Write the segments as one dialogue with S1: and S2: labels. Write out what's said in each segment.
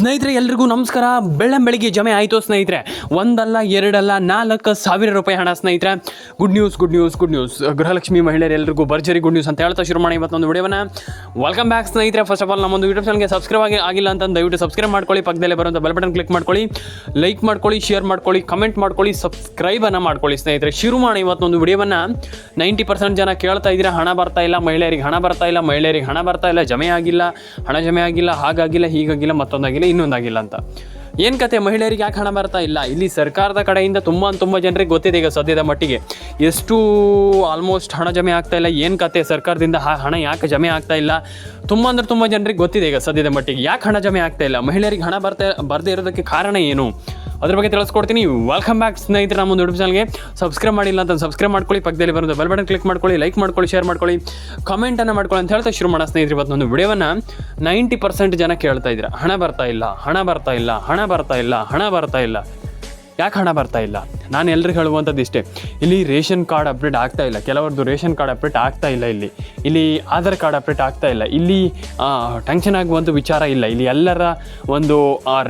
S1: ಸ್ನೇಹಿತರೆ ಎಲ್ರಿಗೂ ನಮಸ್ಕಾರ. ಬೆಳ್ಳಂ ಬೆಳಿಗ್ಗೆ ಜಮೆ ಆಯಿತು ಸ್ನೇಹಿತರೆ. ಒಂದಲ್ಲ, ಎರಡಲ್ಲ, ನಾಲ್ಕು ಸಾವಿರ ರೂಪಾಯಿ ಹಣ ಸ್ನೇಹಿತರೆ. Good news good news good news Gruhalakshmi ಮಹಿಳೆಯರು ಭರ್ಜರಿ ಗುಡ್ ನ್ಯೂಸ್ ಅಂತ ಹೇಳ್ತಾ ಶುರು ಮಾಡಿ ಇವತ್ತೊಂದು ವಿಡಿಯೋನ ವೆಲ್ಕಮ್ ಬ್ಯಾಕ್ ಸ್ನೇಹಿತರೆ. ಫಸ್ಟ್ ಆಫ್ ಆಲ್ ನಮ್ಮೊಂದು ಯೂಟ್ಯೂಬ್ ಚಾನಲ್ಗೆ ಸಬ್ಸ್ಕ್ರೈಬ್ ಆಗಿ ಆಗಿಲ್ಲ ಅಂತ ದಯವಿಟ್ಟು ಸಬ್ಸ್ಕ್ರೈಬ್ ಮಾಡ್ಕೊಳ್ಳಿ, ಪಕ್ಕದಲ್ಲೇ ಬರುವಂಥ ಬೆಲ್ ಬಟನ್ ಕ್ಲಿಕ್ ಮಾಡ್ಕೊಳ್ಳಿ ಲೈಕ್ ಮಾಡ್ಕೊಳ್ಳಿ ಶೇರ್ ಮಾಡ್ಕೊಳ್ಳಿ ಕಮೆಂಟ್ ಮಾಡ್ಕೊಳ್ಳಿ ಸಬ್ಸ್ಕ್ರೈಬನ್ನು ಮಾಡ್ಕೊಳ್ಳಿ ಸ್ನೇಹಿತರೆ. ಶುರು ಮಾಡಿ ಇವತ್ತೊಂದು ವಿಡಿಯೋವನ್ನು. ನೈಂಟಿ ಪರ್ಸೆಂಟ್ ಜನ ಕೇಳ್ತಾ ಇದ್ದೀರಾ, ಹಣ ಬರ್ತಾ ಇಲ್ಲ, ಮಹಿಳೆಯರಿಗೆ ಹಣ ಬರ್ತಾ ಇಲ್ಲ, ಮಹಿಳೆಯರಿಗೆ ಹಣ ಬರ್ತಾ ಇಲ್ಲ, ಜಮೆ ಆಗಿಲ್ಲ, ಹಣ ಜಮೆ ಆಗಿಲ್ಲ, ಹಾಗಾಗಿಲ್ಲ, ಹೀಗಾಗಿಲ್ಲ, ಮತ್ತೊಂದಾಗಿಲ್ಲ, ಇನ್ನೊಂದಾಗಿಲ್ಲ ಅಂತ. ಏನು ಕತೆ? ಮಹಿಳೆಯರಿಗೆ ಯಾಕೆ ಹಣ ಬರ್ತಾ ಇಲ್ಲ? ಇಲ್ಲಿ ಸರ್ಕಾರದ ಕಡೆಯಿಂದ ತುಂಬ ತುಂಬ ಜನರಿಗೆ ಗೊತ್ತಿದೆ ಈಗ ಸದ್ಯದ ಮಟ್ಟಿಗೆ. ಎಷ್ಟು ಆಲ್ಮೋಸ್ಟ್ ಹಣ ಜಮೆ ಆಗ್ತಾ ಇಲ್ಲ. ಏನು ಕತೆ? ಸರ್ಕಾರದಿಂದ ಹಣ ಯಾಕೆ ಜಮೆ ಆಗ್ತಾ ಇಲ್ಲ? ತುಂಬ ಅಂದ್ರೆ ತುಂಬ ಜನರಿಗೆ ಗೊತ್ತಿದೆ ಈಗ ಸದ್ಯದ ಮಟ್ಟಿಗೆ. ಯಾಕೆ ಹಣ ಜಮೆ ಆಗ್ತಾ ಇಲ್ಲ? ಮಹಿಳೆಯರಿಗೆ ಹಣ ಬರ್ತಾ, ಬರದೇ ಇರೋದಕ್ಕೆ ಕಾರಣ ಏನು? ಅದ್ರ ಬಗ್ಗೆ ತಿಳಿಸ್ಕೊಡ್ತೀನಿ. ವೆಲ್ಕಮ್ ಬ್ಯಾಕ್ ಸ್ನೇಹಿತರೆ, ನಮ್ಮ ಒಂದು ಯೂಟ್ಯೂಬ್ ಚಾನಲ್ಗೆ ಸಬ್ಸ್ಕ್ರೈಬ್ ಮಾಡಿಲ್ಲ ಅಂತ ಸಬ್ಸ್ಕ್ರೈಬ್ ಮಾಡ್ಕೊಳ್ಳಿ, ಪಕ್ಕದಲ್ಲಿ ಬರೋದು ಬೆಲ್ ಬಟನ್ ಕ್ಲಿಕ್ ಮಾಡ್ಕೊಳ್ಳಿ ಲೈಕ್ ಮಾಡ್ಕೊಳ್ಳಿ ಶೇರ್ ಮಾಡ್ಕೊಳ್ಳಿ ಕಮೆಂಟನ್ನು ಮಾಡ್ಕೊಳ್ಳಿ ಅಂತ ಹೇಳ್ತಾ ಶುರು ಮಾಡೋ ಸ್ನೇಹಿತರೆ. ಇವತ್ತೊಂದು ವಿಡಿಯೋವನ್ನು ನೈಂಟಿ ಪರ್ಸೆಂಟ್ ಜನ ಕೇಳ್ತಾ ಇದ್ದೀರಾ. ಹಣ ಬರ್ತಾ ಇಲ್ಲ, ಹಣ ಬರ್ತಾ ಇಲ್ಲ, ಹಣ ಬರ್ತಾ ಇಲ್ಲ, ಹಣ ಬರ್ತಾ ಇಲ್ಲ. ಯಾಕೆ ಹಣ ಬರ್ತಾ ಇಲ್ಲ? ನಾನು ಎಲ್ರಿಗೂ ಹೇಳುವಂಥದ್ದು ಇಷ್ಟೇ. ಇಲ್ಲಿ ರೇಷನ್ ಕಾರ್ಡ್ ಅಪ್ಡೇಟ್ ಆಗ್ತಾ ಇಲ್ಲ. ಕೆಲವರದ್ದು ರೇಷನ್ ಕಾರ್ಡ್ ಅಪ್ಡೇಟ್ ಆಗ್ತಾ ಇಲ್ಲ ಇಲ್ಲಿ. ಇಲ್ಲಿ ಆಧಾರ್ ಕಾರ್ಡ್ ಅಪ್ಡೇಟ್ ಆಗ್ತಾ ಇಲ್ಲ. ಇಲ್ಲಿ ಟೆನ್ಷನ್ ಆಗುವಂಥ ವಿಚಾರ ಇಲ್ಲ. ಇಲ್ಲಿ ಎಲ್ಲರ ಒಂದು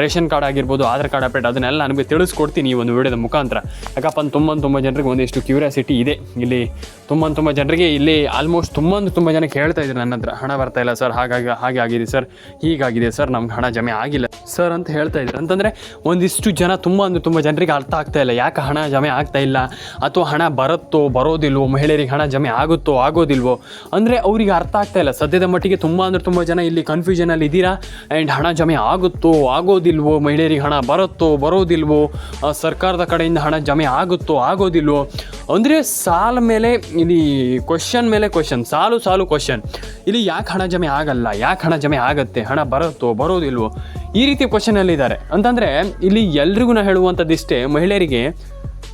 S1: ರೇಷನ್ ಕಾರ್ಡ್ ಆಗಿರ್ಬೋದು, ಆಧಾರ್ ಕಾರ್ಡ್ ಅಪ್ಡೇಟ್ ಅದನ್ನೆಲ್ಲ ನನಗೆ ತಿಳಿಸ್ಕೊಡ್ತೀನಿ ಈ ಒಂದು ವಿಡಿಯೋದ ಮುಖಾಂತರ. ಯಾಕಪ್ಪ ಅಂತ ತುಂಬ ತುಂಬ ಜನರಿಗೆ ಒಂದಿಷ್ಟು ಕ್ಯೂರಿಯಾಸಿಟಿ ಇದೆ. ಇಲ್ಲಿ ತುಂಬ ತುಂಬ ಜನರಿಗೆ ಇಲ್ಲಿ ಆಲ್ಮೋಸ್ಟ್ ತುಂಬ ತುಂಬ ಜನ ಹೇಳ್ತಾ ಇದ್ದಾರೆ ನನ್ನ ಹತ್ರ, ಹಣ ಬರ್ತಾ ಇಲ್ಲ ಸರ್, ಹಾಗಾಗಿ, ಹಾಗೆ ಆಗಿದೆ ಸರ್, ಹೀಗಾಗಿದೆ ಸರ್, ನಮ್ಗೆ ಹಣ ಜಮೆ ಆಗಿಲ್ಲ ಸರ್ ಅಂತ ಹೇಳ್ತಾ ಇದ್ದಾರೆ ಅಂತಂದರೆ ಒಂದಿಷ್ಟು ಜನ ತುಂಬ ಅಂದ್ರೆ ತುಂಬ ಜನರಿಗೆ ಅರ್ಥ ಆಗ್ತಾ ಇಲ್ಲ. ಯಾಕೆ ಹಣ ಜಮೆ ಆಗ್ತಾ ಇಲ್ಲ? ಅಥವಾ ಹಣ ಬರುತ್ತೋ, ಬರೋದಿಲ್ವೋ, ಮಹಿಳೆಯರಿಗೆ ಹಣ ಜಮೆ ಆಗುತ್ತೋ, ಆಗೋದಿಲ್ವೋ? ಅಂದರೆ ಅವರಿಗೆ ಅರ್ಥ ಆಗ್ತಾ ಇಲ್ಲ. ಸದ್ಯದ ಮಟ್ಟಿಗೆ ತುಂಬ ಅಂದರೆ ತುಂಬ ಜನ ಇಲ್ಲಿ ಕನ್ಫ್ಯೂಷನಲ್ಲಿ ಇದ್ದೀರಾ? ಆ್ಯಂಡ್ ಹಣ ಜಮೆ ಆಗುತ್ತೋ, ಆಗೋದಿಲ್ವೋ? ಮಹಿಳೆಯರಿಗೆ ಹಣ ಬರುತ್ತೋ, ಬರೋದಿಲ್ವೋ? ಸರ್ಕಾರದ ಕಡೆಯಿಂದ ಹಣ ಜಮೆ ಆಗುತ್ತೋ, ಆಗೋದಿಲ್ವೋ? ಅಂದರೆ ಸಾಲ ಮೇಲೆ, ಇಲ್ಲಿ ಕ್ವಶನ್ ಮೇಲೆ ಕ್ವಶನ್ ಸಾಲು ಸಾಲು ಕ್ವಶನ್ ಇಲ್ಲಿ ಯಾಕೆ ಹಣ ಜಮೆ ಆಗಲ್ಲ? ಯಾಕೆ ಹಣ ಜಮೆ ಆಗುತ್ತೆ? ಹಣ ಬರುತ್ತೋ, ಬರೋದಿಲ್ವೋ? ಈ ರೀತಿ ಕ್ವಶನಲ್ಲಿದ್ದಾರೆ ಅಂತಂದರೆ, ಇಲ್ಲಿ ಎಲ್ರಿಗೂ ನಾ ಹೇಳುವಂಥದ್ದಿಷ್ಟೇ ಮಹಿಳೆಯರಿಗೆ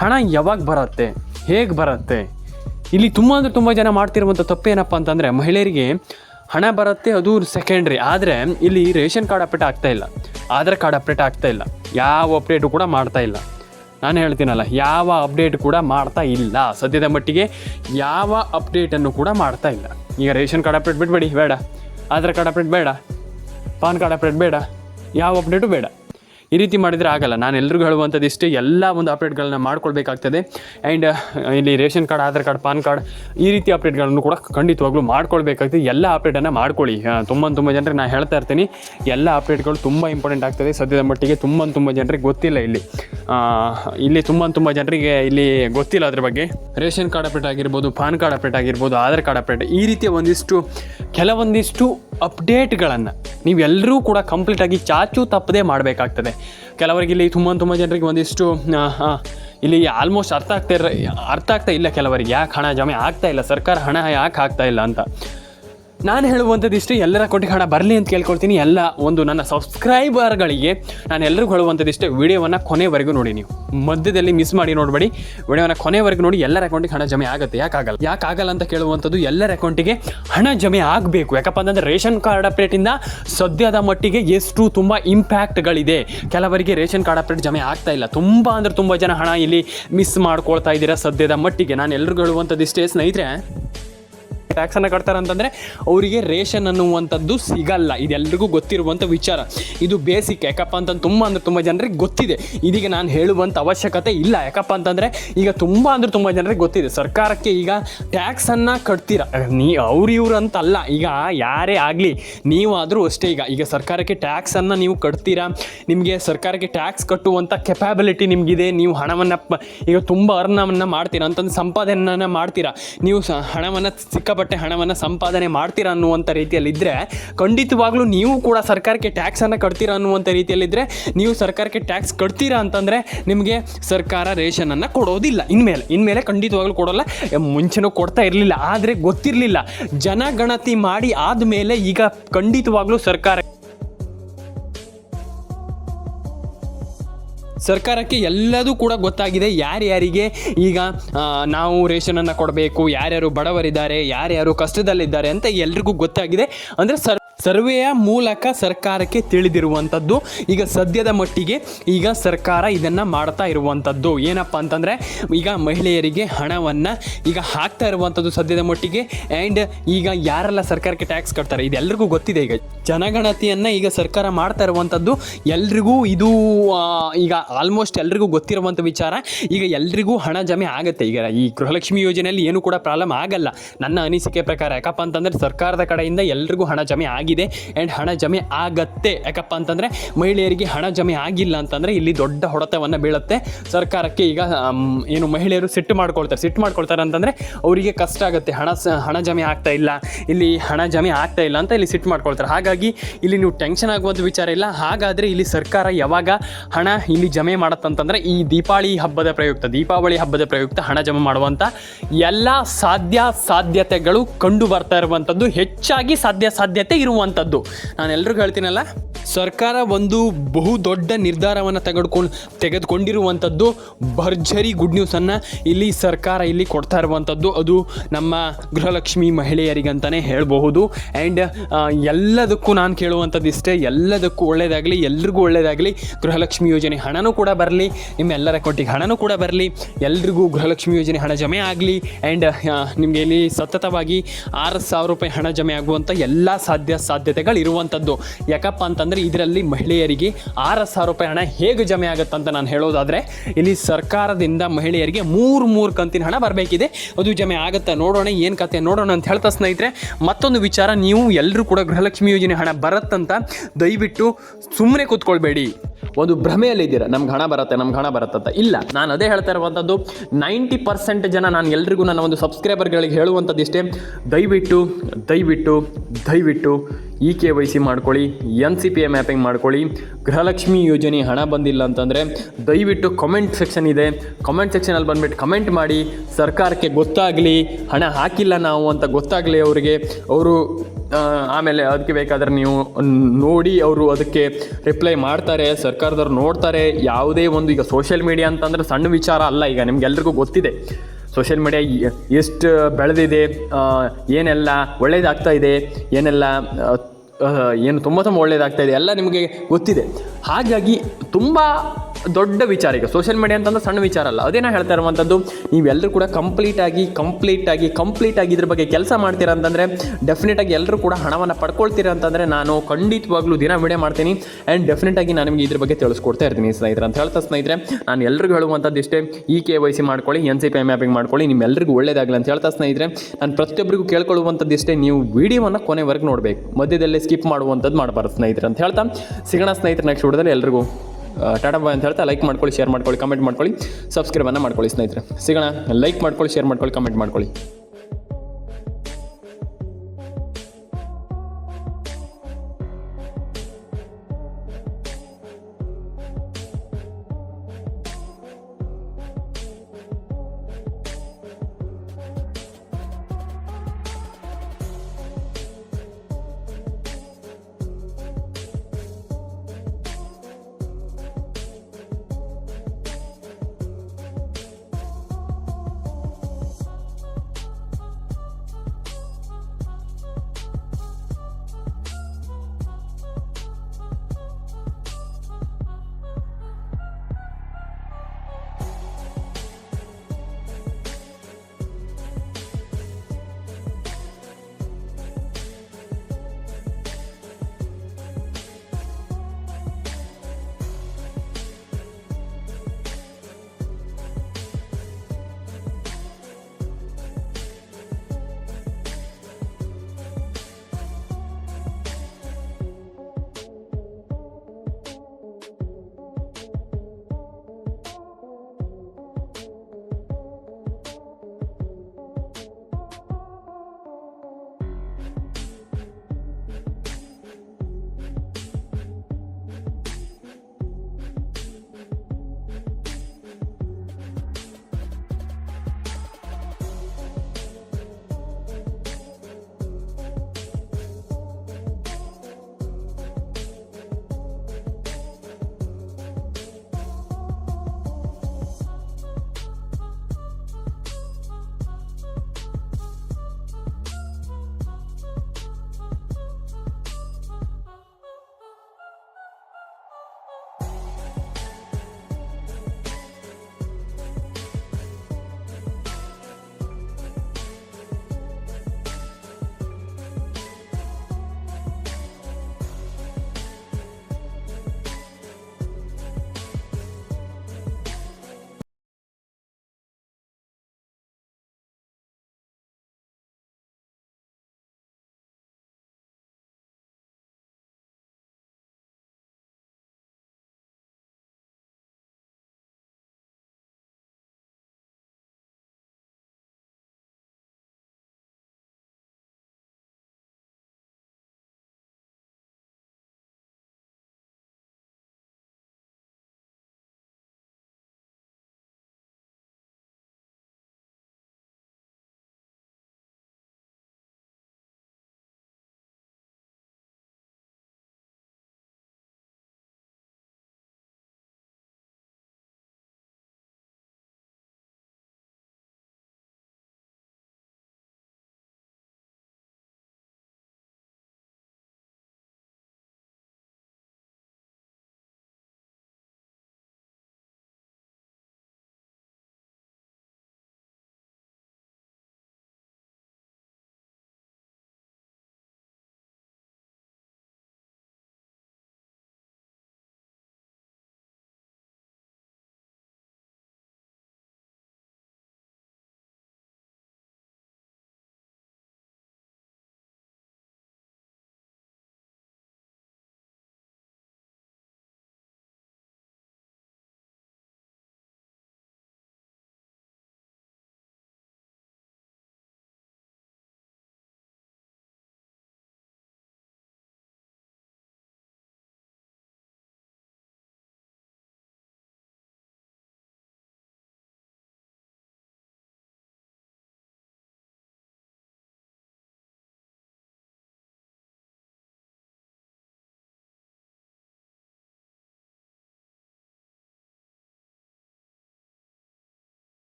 S1: ಹಣ ಯಾವಾಗ ಬರುತ್ತೆ, ಹೇಗೆ ಬರುತ್ತೆ, ಇಲ್ಲಿ ತುಂಬ ಅಂದರೆ ತುಂಬ ಜನ ಮಾಡ್ತಿರುವಂಥ ತಪ್ಪೇನಪ್ಪ ಅಂತಂದರೆ, ಮಹಿಳೆಯರಿಗೆ ಹಣ ಬರುತ್ತೆ ಅದು ಸೆಕೆಂಡ್ರಿ ಆದರೆ ಇಲ್ಲಿ ರೇಷನ್ ಕಾರ್ಡ್ ಅಪ್ಡೇಟ್ ಆಗ್ತಾ ಇಲ್ಲ, ಆಧಾರ್ ಕಾರ್ಡ್ ಅಪ್ಡೇಟ್ ಆಗ್ತಾ ಇಲ್ಲ, ಯಾವ ಅಪ್ಡೇಟು ಕೂಡ ಮಾಡ್ತಾ ಇಲ್ಲ. ನಾನು ಹೇಳ್ತೀನಲ್ಲ, ಯಾವ ಅಪ್ಡೇಟ್ ಕೂಡ ಮಾಡ್ತಾ ಇಲ್ಲ, ಸದ್ಯದ ಮಟ್ಟಿಗೆ ಯಾವ ಅಪ್ಡೇಟನ್ನು ಕೂಡ ಮಾಡ್ತಾ ಇಲ್ಲ. ಈಗ ರೇಷನ್ ಕಾರ್ಡ್ ಅಪ್ಡೇಟ್ ಬಿಡಬೇಡಿ, ಬೇಡ, ಆಧಾರ್ ಕಾರ್ಡ್ ಅಪ್ಡೇಟ್ ಬೇಡ, ಪಾನ್ ಕಾರ್ಡ್ ಅಪ್ಡೇಟ್ ಬೇಡ ಯಾವ ಅಪ್ಡೇಟು ಬೇಡ. ಈ ರೀತಿ ಮಾಡಿದರೆ ಆಗಲ್ಲ. ನಾನು ಎಲ್ರಿಗೂ ಹೇಳುವಂಥದ್ದು ಇಷ್ಟೇ, ಎಲ್ಲ ಒಂದು ಅಪ್ಡೇಟ್ಗಳನ್ನ ಮಾಡ್ಕೊಳ್ಬೇಕಾಗ್ತದೆ. ಆ್ಯಂಡ್ ಇಲ್ಲಿ ration card, Aadhaar card, PAN card, ಈ ರೀತಿ ಅಪ್ಡೇಟ್ಗಳನ್ನು ಕೂಡ ಖಂಡಿತವಾಗ್ಲೂ ಮಾಡ್ಕೊಳ್ಬೇಕಾಗ್ತದೆ. ಎಲ್ಲ ಅಪ್ಡೇಟನ್ನು ಮಾಡ್ಕೊಳ್ಳಿ. ತುಂಬ ತುಂಬ ಜನರಿಗೆ ನಾನು ಹೇಳ್ತಾ ಇರ್ತೀನಿ, ಎಲ್ಲ ಅಪ್ಡೇಟ್ಗಳು ತುಂಬ ಇಂಪಾರ್ಟೆಂಟ್ ಆಗ್ತದೆ. ಸದ್ಯದ ಮಟ್ಟಿಗೆ ತುಂಬ ತುಂಬ ಜನರಿಗೆ ಗೊತ್ತಿಲ್ಲ ಇಲ್ಲಿ. ಇಲ್ಲಿ ತುಂಬ ತುಂಬ ಜನರಿಗೆ ಇಲ್ಲಿ ಗೊತ್ತಿಲ್ಲ ಅದ್ರ ಬಗ್ಗೆ. ರೇಷನ್ ಕಾರ್ಡ್ ಅಪ್ಡೇಟ್ ಆಗಿರ್ಬೋದು, ಪಾನ್ ಕಾರ್ಡ್ ಅಪ್ಡೇಟ್ ಆಗಿರ್ಬೋದು, ಆಧಾರ್ ಕಾರ್ಡ್ ಅಪ್ಡೇಟ್ ಈ ರೀತಿಯ ಒಂದಿಷ್ಟು, ಕೆಲವೊಂದಿಷ್ಟು ಅಪ್ಡೇಟ್ಗಳನ್ನು ನೀವೆಲ್ಲರೂ ಕೂಡ ಕಂಪ್ಲೀಟಾಗಿ ಚಾಚು ತಪ್ಪದೇ ಮಾಡಬೇಕಾಗ್ತದೆ. ಕೆಲವರಿಗೆ ಇಲ್ಲಿ ತುಂಬ ತುಂಬ ಜನರಿಗೆ ಒಂದಿಷ್ಟು ಇಲ್ಲಿ ಆಲ್ಮೋಸ್ಟ್ ಅರ್ಥ ಆಗ್ತಾ ಇರ ಅರ್ಥ ಆಗ್ತಾ ಇಲ್ಲ ಕೆಲವರಿಗೆ. ಯಾಕೆ ಹಣ ಜಮೆ ಆಗ್ತಾ ಇಲ್ಲ? ಸರ್ಕಾರ ಹಣ ಯಾಕೆ ಆಗ್ತಾ ಇಲ್ಲ ಅಂತ? ನಾನು ಹೇಳುವಂಥದ್ದು ಇಷ್ಟು, ಎಲ್ಲರ ಕೊಟ್ಟಿಗೆ ಹಣ ಬರಲಿ ಅಂತ ಕೇಳ್ಕೊಳ್ತೀನಿ. ಎಲ್ಲ ಒಂದು ನನ್ನ ಸಬ್ಸ್ಕ್ರೈಬರ್ಗಳಿಗೆ ನಾನು ಎಲ್ಲರಿಗೂ ಹೇಳುವಂಥದ್ದು ಇಷ್ಟೇ, ವಿಡಿಯೋವನ್ನು ಕೊನೆವರೆಗೂ ನೋಡಿ ನೀವು. ಮಧ್ಯದಲ್ಲಿ ಮಿಸ್ ಮಾಡಿ ನೋಡಬೇಡಿ. ವಿಡಿಯೋನ ಕೊನೆವರೆಗೂ ನೋಡಿ, ಎಲ್ಲರ ಅಕೌಂಟಿಗೆ ಹಣ ಜಮೆ ಆಗುತ್ತೆ. ಯಾಕಾಗಲ್ಲ ಯಾಕಾಗಲ್ಲ ಅಂತ ಕೇಳುವಂಥದ್ದು ಎಲ್ಲರ ಅಕೌಂಟಿಗೆ ಹಣ ಜಮೆ ಆಗಬೇಕು. ಯಾಕಪ್ಪ ಅಂತಂದರೆ ರೇಷನ್ ಕಾರ್ಡ್ ಅಪ್ಡೇಟಿಂದ ಸದ್ಯದ ಮಟ್ಟಿಗೆ ಎಷ್ಟು ತುಂಬ ಇಂಪ್ಯಾಕ್ಟ್ಗಳಿದೆ ಕೆಲವರಿಗೆ ರೇಷನ್ ಕಾರ್ಡ್ ಅಪ್ಡೇಟ್ ಜಮೆ ಆಗ್ತಾ ಇಲ್ಲ. ತುಂಬ ಅಂದರೆ ತುಂಬ ಜನ ಹಣ ಇಲ್ಲಿ ಮಿಸ್ ಮಾಡ್ಕೊಳ್ತಾ ಇದ್ದೀರಾ ಸದ್ಯದ ಮಟ್ಟಿಗೆ. ನಾನು ಎಲ್ರಿಗೂ ಹೇಳುವಂಥದ್ದು ಇಷ್ಟೇ. ಸ್ನೇಹಿತರೆ ಟ್ಯಾಕ್ಸನ್ನು ಕಟ್ತಾರೆ ಅಂತಂದರೆ ಅವರಿಗೆ ರೇಷನ್ ಅನ್ನುವಂಥದ್ದು ಸಿಗಲ್ಲ. ಇದೆಲ್ಲರಿಗೂ ಗೊತ್ತಿರುವಂಥ ವಿಚಾರ. ಇದು ಬೇಸಿಕ್ ಯಾಕಪ್ಪ ಅಂತಂದ್ರೆ ತುಂಬ ಅಂದರೆ ತುಂಬ ಜನರಿಗೆ ಗೊತ್ತಿದೆ. ಇದೀಗ ನಾನು ಹೇಳುವಂಥ ಅವಶ್ಯಕತೆ ಇಲ್ಲ. ಯಾಕಪ್ಪ ಅಂತಂದರೆ ಈಗ ತುಂಬ ಅಂದರೆ ತುಂಬ ಜನರಿಗೆ ಗೊತ್ತಿದೆ. ಸರ್ಕಾರಕ್ಕೆ ಈಗ ಟ್ಯಾಕ್ಸನ್ನು ಕಟ್ತೀರ? ನೀ ಅವ್ರು ಇವ್ರು ಅಂತಲ್ಲ. ಈಗ ಯಾರೇ ಆಗಲಿ, ನೀವಾದರೂ ಅಷ್ಟೇ ಈಗ. ಈಗ ಸರ್ಕಾರಕ್ಕೆ ಟ್ಯಾಕ್ಸನ್ನು ನೀವು ಕಟ್ತೀರಾ? ನಿಮಗೆ ಸರ್ಕಾರಕ್ಕೆ ಟ್ಯಾಕ್ಸ್ ಕಟ್ಟುವಂಥ ಕೆಪಾಬಿಲಿಟಿ ನಿಮಗಿದೆ. ನೀವು ಹಣವನ್ನು ಈಗ ತುಂಬ ಅರ್ನವನ್ನು ಮಾಡ್ತೀರಾ? ಅಂತಂದು ಸಂಪಾದನೆಯನ್ನು ಮಾಡ್ತೀರಾ? ನೀವು ಸ, ಹಣವನ್ನು ಸಿಕ್ಕಾಪಟ್ಟೆ ಹಣವನ್ನು ಸಂಪಾದನೆ ಮಾಡ್ತೀರಾ ಅನ್ನುವಂಥ ರೀತಿಯಲ್ಲಿದ್ದರೆ ಖಂಡಿತವಾಗ್ಲೂ ನೀವು ಕೂಡ ಸರ್ಕಾರಕ್ಕೆ ಟ್ಯಾಕ್ಸನ್ನು ಕಟ್ತೀರಾ ಅನ್ನುವಂಥ ರೀತಿಯಲ್ಲಿದ್ದರೆ ನೀವು ಸರ್ಕಾರಕ್ಕೆ ಟ್ಯಾಕ್ಸ್ ಕಟ್ತೀರಾ ಅಂತಂದರೆ ನಿಮಗೆ ಸರ್ಕಾರ ರೇಷನನ್ನು ಕೊಡೋದಿಲ್ಲ. ಇನ್ಮೇಲೆ ಇನ್ಮೇಲೆ ಖಂಡಿತವಾಗ್ಲೂ ಕೊಡೋಲ್ಲ. ಮುಂಚೆನೂ ಕೊಡ್ತಾ ಇರಲಿಲ್ಲ, ಆದರೆ ಗೊತ್ತಿರಲಿಲ್ಲ. ಜನಗಣತಿ ಮಾಡಿ ಆದಮೇಲೆ ಈಗ ಖಂಡಿತವಾಗ್ಲೂ ಸರ್ಕಾರ ಸರ್ಕಾರಕ್ಕೆ ಎಲ್ಲದೂ ಕೂಡ ಗೊತ್ತಾಗಿದೆ ಯಾರ್ಯಾರಿಗೆ ಈಗ ನಾವು ರೇಷನನ್ನು ಕೊಡಬೇಕು, ಯಾರ್ಯಾರು ಬಡವರಿದ್ದಾರೆ, ಯಾರ್ಯಾರು ಕಷ್ಟದಲ್ಲಿದ್ದಾರೆ ಅಂತ ಎಲ್ರಿಗೂ ಗೊತ್ತಾಗಿದೆ. ಅಂದರೆ ಸರ್ ಸರ್ವೆಯ ಮೂಲಕ ಸರ್ಕಾರಕ್ಕೆ ತಿಳಿದಿರುವಂಥದ್ದು. ಈಗ ಸದ್ಯದ ಮಟ್ಟಿಗೆ ಈಗ ಸರ್ಕಾರ ಇದನ್ನು ಮಾಡ್ತಾ ಇರುವಂಥದ್ದು. ಏನಪ್ಪ ಅಂತಂದರೆ, ಈಗ ಮಹಿಳೆಯರಿಗೆ ಹಣವನ್ನು ಈಗ ಹಾಕ್ತಾ ಇರುವಂಥದ್ದು ಸದ್ಯದ ಮಟ್ಟಿಗೆ. ಆ್ಯಂಡ್ ಈಗ ಯಾರೆಲ್ಲ ಸರ್ಕಾರಕ್ಕೆ ಟ್ಯಾಕ್ಸ್ ಕಟ್ತಾರೆ ಇದೆಲ್ಲರಿಗೂ ಗೊತ್ತಿದೆ ಈಗ. ಜನಗಣತಿಯನ್ನು ಈಗ ಸರ್ಕಾರ ಮಾಡ್ತಾ ಇರುವಂಥದ್ದು, ಎಲ್ರಿಗೂ ಇದು ಈಗ ಆಲ್ಮೋಸ್ಟ್ ಎಲ್ರಿಗೂ ಗೊತ್ತಿರುವಂಥ ವಿಚಾರ. ಈಗ ಎಲ್ರಿಗೂ ಹಣ ಜಮೆ ಆಗುತ್ತೆ. ಈಗ ಈ ಗೃಹಲಕ್ಷ್ಮಿ ಯೋಜನೆಯಲ್ಲಿ ಏನು ಕೂಡ ಪ್ರಾಬ್ಲಮ್ ಆಗಲ್ಲ. ನನ್ನ ಅನಿಸಿಕೆ ಪ್ರಕಾರ, ಯಾಕಪ್ಪ ಅಂತಂದರೆ ಸರ್ಕಾರದ ಕಡೆಯಿಂದ ಎಲ್ರಿಗೂ ಹಣ ಜಮೆ ಆಗಿದೆ. ಆ್ಯಂಡ್ ಹಣ ಜಮೆ ಆಗತ್ತೆ. ಯಾಕಪ್ಪ ಅಂತಂದರೆ ಮಹಿಳೆಯರಿಗೆ ಹಣ ಜಮೆ ಆಗಿಲ್ಲ ಅಂತಂದರೆ ಇಲ್ಲಿ ದೊಡ್ಡ ಹೊಡೆತವನ್ನು ಬೀಳುತ್ತೆ. ಸರ್ಕಾರಕ್ಕೆ ಈಗ ಏನು ಮಹಿಳೆಯರು ಸಿಟ್ಟು ಮಾಡ್ಕೊಳ್ತಾರೆ. ಸಿಟ್ಟು ಮಾಡ್ಕೊಳ್ತಾರೆ ಅಂತಂದರೆ ಅವರಿಗೆ ಕಷ್ಟ ಆಗುತ್ತೆ. ಹಣ ಹಣ ಜಮೆ ಆಗ್ತಾ ಇಲ್ಲ. ಇಲ್ಲಿ ಹಣ ಜಮೆ ಆಗ್ತಾ ಇಲ್ಲ ಅಂತ ಇಲ್ಲಿ ಸಿಟ್ಟು ಮಾಡ್ಕೊಳ್ತಾರೆ. ಹಾಗಾಗಿ ಇಲ್ಲಿ ನೀವು ಟೆನ್ಷನ್ ಆಗುವಂಥ ವಿಚಾರ ಇಲ್ಲ. ಹಾಗಾದರೆ ಇಲ್ಲಿ ಸರ್ಕಾರ ಯಾವಾಗ ಹಣ ಇಲ್ಲಿ ಜಮೆ ಮಾಡತ್ತಂತಂದರೆ ಈ ದೀಪಾವಳಿ ಹಬ್ಬದ ಪ್ರಯುಕ್ತ, ದೀಪಾವಳಿ ಹಬ್ಬದ ಪ್ರಯುಕ್ತ ಹಣ ಜಮೆ ಮಾಡುವಂಥ ಎಲ್ಲ ಸಾಧ್ಯ ಸಾಧ್ಯತೆಗಳು ಕಂಡು ಬರ್ತಾ ಇರುವಂಥದ್ದು ಹೆಚ್ಚಾಗಿ ಸಾಧ್ಯ ಸಾಧ್ಯತೆ ಇರುವಂಥದ್ದು ನಾನು ಎಲ್ಲರಿಗೂ ಹೇಳ್ತೀನಲ್ಲ, ಸರ್ಕಾರ ಒಂದು ಬಹು ದೊಡ್ಡ ನಿರ್ಧಾರವನ್ನು ತೆಗೆದುಕೊಂಡು ತೆಗೆದುಕೊಂಡಿರುವಂಥದ್ದು ಭರ್ಜರಿ ಗುಡ್ ನ್ಯೂಸನ್ನು ಇಲ್ಲಿ ಸರ್ಕಾರ ಇಲ್ಲಿ ಕೊಡ್ತಾ ಇರುವಂಥದ್ದು. ಅದು ನಮ್ಮ ಗೃಹಲಕ್ಷ್ಮಿ ಮಹಿಳೆಯರಿಗಂತಲೇ ಹೇಳಬಹುದು. ಆ್ಯಂಡ್ ಎಲ್ಲದಕ್ಕೂ ನಾನು ಕೇಳುವಂಥದ್ದು ಇಷ್ಟೇ, ಎಲ್ಲದಕ್ಕೂ ಒಳ್ಳೆಯದಾಗಲಿ ಎಲ್ರಿಗೂ ಒಳ್ಳೆಯದಾಗಲಿ ಗೃಹಲಕ್ಷ್ಮಿ ಯೋಜನೆ ಹಣನೂ ಕೂಡ ಬರಲಿ, ನಿಮ್ಮೆಲ್ಲರ ಅಕೌಂಟಿಗೆ ಹಣನೂ ಕೂಡ ಬರಲಿ, ಎಲ್ರಿಗೂ ಗೃಹಲಕ್ಷ್ಮಿ ಯೋಜನೆ ಹಣ ಜಮೆ ಆಗಲಿ ಆ್ಯಂಡ್ ನಿಮಗೆ ಇಲ್ಲಿ ಸತತವಾಗಿ ಆರು ಸಾವಿರ ರೂಪಾಯಿ ಹಣ ಜಮೆ ಆಗುವಂಥ ಎಲ್ಲ ಸಾಧ್ಯ ಸಾಧ್ಯತೆಗಳು ಇರುವಂಥದ್ದು ಯಾಕಪ್ಪ ಅಂತಂದರೆ ಇದರಲ್ಲಿ ಮಹಿಳೆಯರಿಗೆ ಆರು ಸಾವಿರ ರೂಪಾಯಿ ಹಣ ಹೇಗೆ ಜಮೆ ಆಗುತ್ತೆ ಅಂತ ನಾನು ಹೇಳೋದಾದರೆ, ಇಲ್ಲಿ ಸರ್ಕಾರದಿಂದ ಮಹಿಳೆಯರಿಗೆ ಮೂರು ಮೂರು ಕಂತಿನ ಹಣ ಬರಬೇಕಿದೆ. ಅದು ಜಮೆ ಆಗುತ್ತೆ ನೋಡೋಣ, ಏನು ಕತೆ ನೋಡೋಣ ಅಂತ ಹೇಳ್ತಾ ಸ್ನೇಹಿತರೆ, ಮತ್ತೊಂದು ವಿಚಾರ, ನೀವು ಎಲ್ಲರೂ ಕೂಡ ಗೃಹಲಕ್ಷ್ಮಿ ಯೋಜನೆ ಹಣ ಬರುತ್ತಂತ ದಯವಿಟ್ಟು ಸುಮ್ಮನೆ ಕೂತ್ಕೊಳ್ಬೇಡಿ. ಒಂದು ಭ್ರಮೆಯಲ್ಲಿದ್ದೀರಾ ನಮ್ಗೆ ಹಣ ಬರುತ್ತೆ, ನಮ್ಗೆ ಹಣ ಬರುತ್ತೆ ಅಂತ ಇಲ್ಲ, ನಾನು ಅದೇ ಹೇಳ್ತಾ ಇರುವಂಥದ್ದು, ನೈಂಟಿ ಪರ್ಸೆಂಟ್ ಜನ ನಾನು ಎಲ್ರಿಗೂ ನನ್ನ ಒಂದು ಸಬ್ಸ್ಕ್ರೈಬರ್ಗಳಿಗೆ ಹೇಳುವಂಥದ್ದು ಇಷ್ಟೇ. ದಯವಿಟ್ಟು ದಯವಿಟ್ಟು ದಯವಿಟ್ಟು ಇ ಕೆ ವೈ ಸಿ ಮಾಡ್ಕೊಳ್ಳಿ, N C P A mapping ಮಾಡ್ಕೊಳ್ಳಿ. ಗೃಹಲಕ್ಷ್ಮಿ ಯೋಜನೆ ಹಣ ಬಂದಿಲ್ಲ ಅಂತಂದರೆ ದಯವಿಟ್ಟು ಕಮೆಂಟ್ ಸೆಕ್ಷನ್ ಇದೆ. ಕಮೆಂಟ್ ಸೆಕ್ಷನಲ್ಲಿ ಬಂದ್ಬಿಟ್ಟು ಕಮೆಂಟ್ ಮಾಡಿ. ಸರ್ಕಾರಕ್ಕೆ ಗೊತ್ತಾಗಲಿ, ಹಣ ಹಾಕಿಲ್ಲ ನಾವು ಅಂತ ಗೊತ್ತಾಗಲಿ ಅವರಿಗೆ. ಅವರು ಆಮೇಲೆ ಅದಕ್ಕೆ ಬೇಕಾದ್ರೆ ನೀವು ನೋಡಿ ಅವರು ಅದಕ್ಕೆ ರಿಪ್ಲೈ ಮಾಡ್ತಾರೆ. ಸರ್ಕಾರದವ್ರು ನೋಡ್ತಾರೆ. ಯಾವುದೇ ಒಂದು ಈಗ ಸೋಷಿಯಲ್ ಮೀಡಿಯಾ ಅಂತಂದರೆ ಸಣ್ಣ ವಿಚಾರ ಅಲ್ಲ ಈಗ ನಿಮ್ಗೆಲ್ರಿಗೂ ಗೊತ್ತಿದೆ. ಸೋಷಿಯಲ್ ಮೀಡಿಯಾ ಎಷ್ಟು ಬೆಳೆದಿದೆ ಏನೆಲ್ಲ ಒಳ್ಳೇದಾಗ್ತಾ ಇದೆ, ಏನೆಲ್ಲ ಏನು ತುಂಬ ತುಂಬ ಒಳ್ಳೇದಾಗ್ತಾ ಇದೆ. ಎಲ್ಲ ನಿಮಗೆ ಗೊತ್ತಿದೆ. ಹಾಗಾಗಿ ತುಂಬ ದೊಡ್ಡ ವಿಚಾರ ಈಗ ಸೋಷಿಯಲ್ ಮೀಡಿಯಾ ಅಂತಂದ್ರೆ ಸಣ್ಣ ವಿಚಾರ ಅಲ್ಲ. ಅದೇನೋ ಹೇಳ್ತಾ ಇರುವಂಥದ್ದು ನೀವೆಲ್ಲರೂ ಕೂಡ ಕಂಪ್ಲೀಟಾಗಿ ಕಂಪ್ಲೀಟಾಗಿ ಕಂಪ್ಲೀಟಾಗಿ ಇದ್ರ ಬಗ್ಗೆ ಕೆಲಸ ಮಾಡ್ತೀರಾ ಅಂತಂದರೆ ಡೆಫಿನೆಟಾಗಿ ಎಲ್ಲರೂ ಕೂಡ ಹಣವನ್ನು ಪಡ್ಕೊಳ್ತೀರ ಅಂತಂದರೆ ನಾನು ಖಂಡಿತವಾಗ್ಲೂ ದಿನ ವಿಡಿಯೋ ಮಾಡ್ತೀನಿ. ಆ್ಯಂಡ್ ಡೆಫಿನೆಟಾಗಿ ನಾನು ನಿಮಗೆ ಇದ್ರ ಬಗ್ಗೆ ತಿಳಿಸ್ಕೊಡ್ತಾ ಇರ್ತೀನಿ ಸ್ನೇಹಿತರೆ. ಅಂತ ಹೇಳ್ತಾ ಸ್ನೇಹಿತರೆ, ನಾನು ಎಲ್ರಿಗೂ ಹೇಳುವಂಥದ್ದು ಇಷ್ಟೇ ಇ ಕೆ ವೈ ಸಿ ಮಾಡ್ಕೊಳ್ಳಿ ಎನ್ ಸಿ ಪಿ ಮ್ಯಾಪಿಂಗ್ ಮಾಡ್ಕೊಳ್ಳಿ ನಿಮ್ಮೆಲ್ಲರಿಗೂ ಒಳ್ಳೇದಾಗಲಿ ಅಂತ ಹೇಳ್ತಾ ಸ್ನೇಹಿತರೆ. ನಾನು ಪ್ರತಿಯೊಬ್ಬರಿಗೂ ಕೇಳ್ಕೊಳ್ಳುವಂಥದ್ದು ಇಷ್ಟೇ, ನೀವು ವಿಡಿಯೋವನ್ನು ಕೊನೆವರೆಗೆ ನೋಡಬೇಕು. ಮಧ್ಯದಲ್ಲೇ ಸ್ಕಿಪ್ ಮಾಡುವಂಥದ್ದು ಮಾಡಬಾರ್ದು ಸ್ನೇಹಿತರೆ ಅಂತ ಹೇಳ್ತಾ. ಸಿಗೋಣ ಸ್ನೇಹಿತರೆ ನೆಕ್ಸ್ಟ್ ವಿಡಿಯೋದಲ್ಲಿ ಎಲ್ರಿಗೂ. ಟಾಟಾ ಬಾಯ್ ಅಂತ ಹೇಳ್ತಾ ಲೈಕ್ ಮಾಡ್ಕೊಳ್ಳಿ ಶೇರ್ ಮಾಡ್ಕೊಳ್ಳಿ ಕಮೆಂಟ್ ಮಾಡ್ಕೊಳ್ಳಿ ಸಬ್ಸ್ಕ್ರೈಬನ್ನು ಮಾಡ್ಕೊಳ್ಳಿ ಸ್ನೇಹಿತರೆ. ಸಿಗೋಣ ಲೈಕ್ ಮಾಡ್ಕೊಳ್ಳಿ ಶೇರ್ ಮಾಡ್ಕೊಳ್ಳಿ ಕಮೆಂಟ್ ಮಾಡ್ಕೊಳ್ಳಿ.